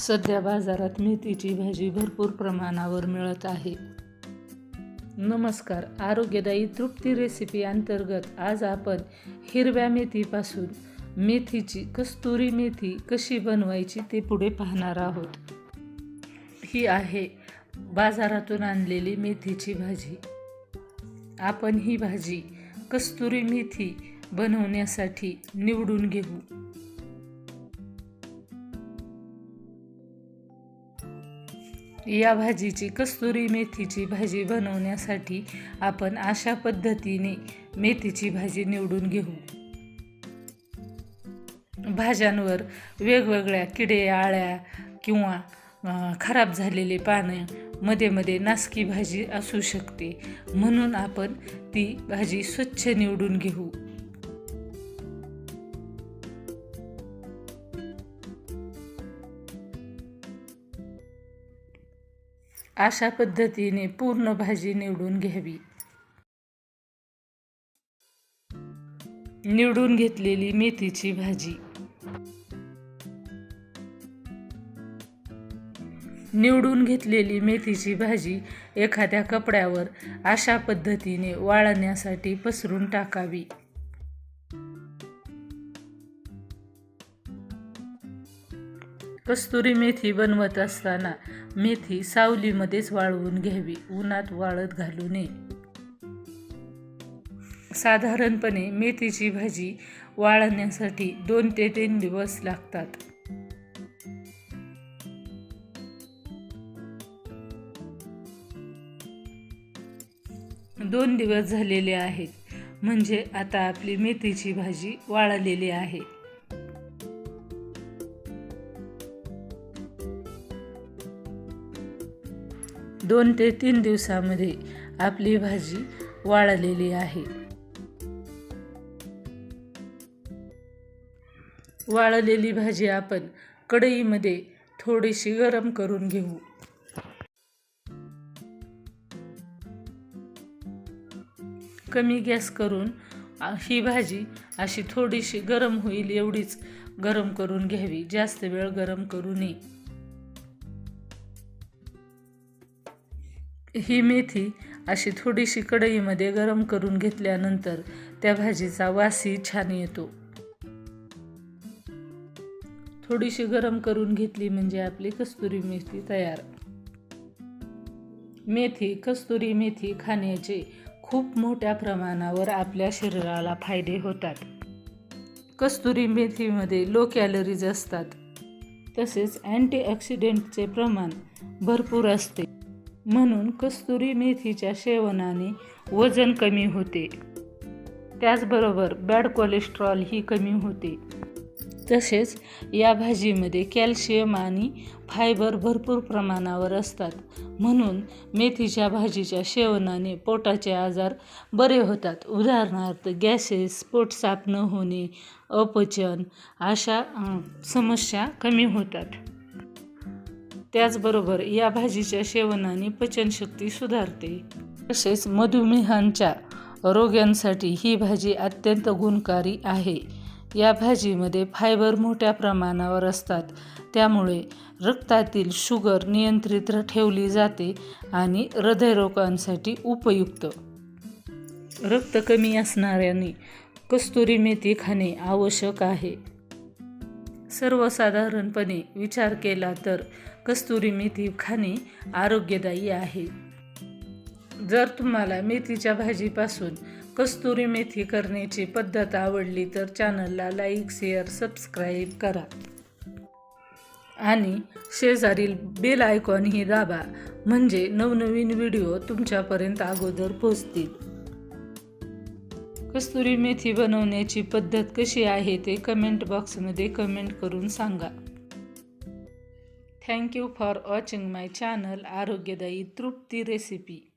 सध्या बाजारात मेथीची भाजी भरपूर प्रमाणावर मिळत आहे. नमस्कार. आरोग्यदायी तृप्ती रेसिपी अंतर्गत आज आपण हिरव्या मेथीपासून मेथीची कस्तुरी मेथी कशी बनवायची ते पुढे पाहणार आहोत. ही आहे बाजारातून आणलेली मेथीची भाजी. आपण ही भाजी कस्तुरी मेथी बनवण्यासाठी निवडून घेऊ. या भाजीची कस्तुरी मेथीची भाजी बनवण्यासाठी आपण अशा पद्धतीने मेथीची भाजी निवडून घेऊ. भाज्यांवर वेगवेगळ्या किडे आळ्या किंवा खराब झालेले पानं मध्ये मध्ये नासकी भाजी असू शकते. म्हणून आपण ती भाजी स्वच्छ निवडून घेऊ. अशा पद्धतीने पूर्ण भाजी निवडून घ्यावी. निवडून घेतलेली मेथीची भाजी. निवडून घेतलेली मेथीची भाजी एखाद्या कपड्यावर अशा पद्धतीने वाळण्यासाठी पसरून टाकावी. कस्तुरी मेथी बनवत असताना मेथी सावलीमध्येच वाळवून घ्यावी. उन्हात वाळत घालू नये साधारणपणे मेथीची भाजी वाळण्यासाठी दोन ते तीन दिवस लागतात. दोन दिवस झालेले आहेत. म्हणजे आता आपली मेथीची भाजी वाळलेली आहे. दोन ते तीन दिवसामध्ये आपली भाजी वाळलेली आहे. वाळलेली भाजी आपण कढईमध्ये थोडीशी गरम करून घेऊ. कमी गॅस करून ही भाजी अशी थोडीशी गरम होईल एवढीच गरम करून घ्यावी. जास्त वेळ गरम करू नये. ही मेथी अशी थोडीशी कढईमध्ये गरम करून घेतल्यानंतर त्या भाजीचा वासही छान येतो. थोडीशी गरम करून घेतली म्हणजे आपली कस्तुरी मेथी तयार. मेथी कस्तुरी मेथी खाण्याचे खूप मोठ्या प्रमाणावर आपल्या शरीराला फायदे होतात. कस्तुरी मेथीमध्ये लो कॅलरीज असतात. तसेच अँटीऑक्सिडेंटचे प्रमाण भरपूर असते. म्हणून कस्तुरी मेथीच्या सेवनाने वजन कमी होते. त्याचबरोबर बॅड कोलेस्ट्रॉल ही कमी होते. तसेच या भाजीमध्ये कॅल्शियम आणि फायबर भरपूर प्रमाणावर असतात. म्हणून मेथीच्या भाजीच्या सेवनाने पोटाचे आजार बरे होतात. उदाहरणार्थ गॅसेस पोट साफ न होणे अपचन अशा समस्या कमी होतात. त्याचबरोबर या भाजीच्या सेवनाने पचनशक्ती सुधारते. तसेच मधुमेहांच्या रोग्यांसाठी ही भाजी अत्यंत गुणकारी आहे. या भाजीमध्ये फायबर मोठ्या प्रमाणावर असतात. त्यामुळे रक्तातील शुगर नियंत्रित ठेवली जाते आणि हृदयरोगांसाठी उपयुक्त. रक्त कमी असणाऱ्यांनी कस्तुरी मेथी खाणे आवश्यक आहे. सर्वसाधारणपणे विचार केला तर कस्तुरी मेथी खाणे आरोग्यदायी आहे. जर तुम्हाला मेथीच्या भाजीपासून कस्तुरी मेथी करण्याची पद्धत आवडली तर चॅनलला लाईक शेअर सबस्क्राईब करा. आणि शेजारील बेल आयकॉनही दाबा म्हणजे नवनवीन व्हिडिओ तुमच्यापर्यंत अगोदर पोचतील. कस्तुरी मेथी बनवण्याची पद्धत कशी आहे ते कमेंट बॉक्समध्ये कमेंट करून सांगा. Thank you for watching my channel. ಆರೋಗ್ಯದ ಈ ತೃಪ್ತಿ ರೆಸಿಪಿ.